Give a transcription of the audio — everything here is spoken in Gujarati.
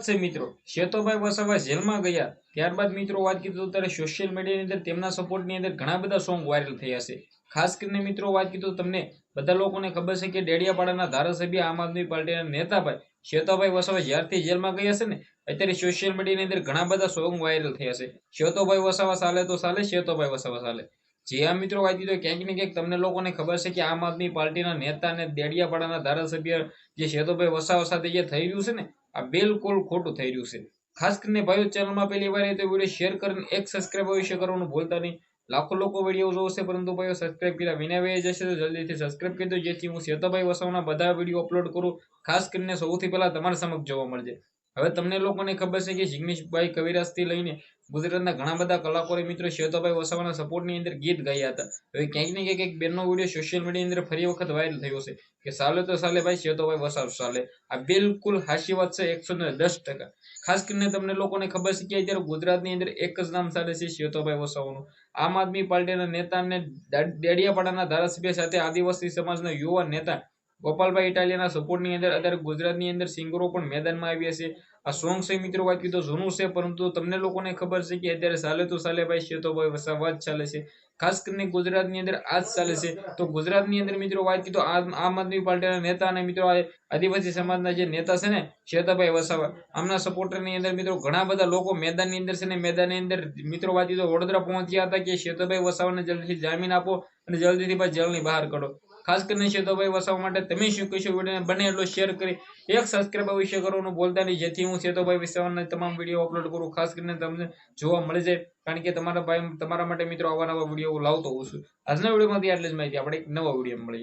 છે મિત્રો. શેતોભાઈ વસાવા જેલમાં ગયા. ત્યારબાદ મિત્રો વાત કીધું ત્યારે સોશિયલ મીડિયાની અંદર તેમના સપોર્ટની અંદર ઘણા બધા સોંગ વાયરલ થયા છે. ખાસ કરીને મિત્રો વાત કીધું તમને બધા લોકોને ખબર છે કે ડેડિયાપાડાના ધારાસભ્ય આમ આદમી પાર્ટીના નેતાભાઈ શેતોભાઈ વસાવા જ્યારથી જેલમાં ગયા છે ને, અત્યારે સોશિયલ મીડિયાની અંદર ઘણા બધા સોંગ વાયરલ થયા છે. શેતોભાઈ વસાવા ચાલે તો ચાલે શેતોભાઈ વસાવા ચાલે જે આ મિત્રો વાત કીધું ક્યાંક ને ક્યાંક તમને લોકોને ખબર છે કે આમ આદમી પાર્ટીના નેતા અને દેડિયાપાડાના ધારાસભ્ય જે શેતોભાઈ વસાવા સાથે જે થઈ રહ્યું છે ને આ બિલકુલ ખોટું થઈ રહ્યું છે. ખાસ કરીને ભાઈઓ ચેનલમાં પહેલી વાર તો વીડિયો શેર કરીને એક સબસ્ક્રાઇબ અવશ્ય કરવાનું ભૂલતા નહીં. લાખો લોકો વીડિયો જોશે પરંતુ ભાઈઓ સબસ્ક્રાઇબ કર્યા વિના વહી જશે તો જલ્દીથી સબસ્ક્રાઇબ કરી દો જેથી હું શેતોભાઈ વસાવના બધા વીડિયો અપલોડ કરું. ખાસ કરીને સૌથી પહેલાં તમારા સમક્ષ જોવા મળશે હવે તમને લોકોને ખબર છે કે જિગ્નેશભાઈ કવિરાજથી લઈને ગુજરાતના ઘણા બધા કલાકારો, મિત્રો શેતોભાઈ વસાવાના સપોર્ટની અંદર ગીત ગાયા હતા. હવે ક્યાંક ને ક્યાંક એક બેનનો વીડિયો સોશિયલ મીડિયાની અંદર ફરી વખત વાયરલ થયો છે કે સાલે તો સાલે ભાઈ, શ્વેતાભાઈ વસાવ સાલે. આ બિલકુલ હાસી વાત છે, એકસો ને દસ ટકા. ખાસ કરીને તમને લોકોને ખબર છે કે અત્યારે ગુજરાતની અંદર એક જ નામ ચાલે છે શેતોભાઈ વસાવાનું. આમ આદમી પાર્ટીના નેતા અને ડેડિયાપાડાના ધારાસભ્ય સાથે આદિવાસી સમાજના યુવા નેતા ગોપાલભાઈ ઇટાલિયાના સપોર્ટની અંદર અત્યારે ગુજરાતની અંદર સિંગરો પણ મેદાનમાં આવ્યા છે આ સોંગ છે મિત્રો વાત કીધું જૂનું છે, પરંતુ તમને લોકોને ખબર છે કે અત્યારે સાલે તો સાલે ભાઈ શેતોભાઈ વસાવા જ ચાલે છે. ખાસ કરીને ગુજરાતની અંદર આ ચાલે છે. તો ગુજરાતની અંદર મિત્રો વાત કીધું આમ આદમી પાર્ટીના નેતા અને મિત્રો આદિવાસી સમાજના જે નેતા છે ને શેતાભાઈ વસાવા, આમના સપોર્ટરની અંદર મિત્રો ઘણા બધા લોકો મેદાનની અંદર છે ને, મેદાનની અંદર મિત્રો વાત કીધું વડોદરા પહોંચ્યા હતા કે શેતાભાઈ વસાવાને જલ્દીથી જામીન આપો અને જલ્દીથી ભાઈ જેલની બહાર કાઢો. ખાસ કરીને શેતોભાઈ વસાવા માટે તમે શું કહેશો? વિડીયોને બને એટલો શેર કરી. એક સબસ્ક્રાઈબ અવશ્ય કરવાનું બોલતા નહીં. જેથી હું શેતોભાઈ વસાવાના તમામ વીડિયો અપલોડ કરું. ખાસ કરીને તમને જોવા મળી જાય. કારણ કે તમારા ભાઈ, તમારા માટે મિત્રો આવા નવા વીડિયો લાવતો હોઉં છું. આજના વિડીયોમાંથી આટલી જ માહિતી. આપણે એક નવા વીડિયો મળી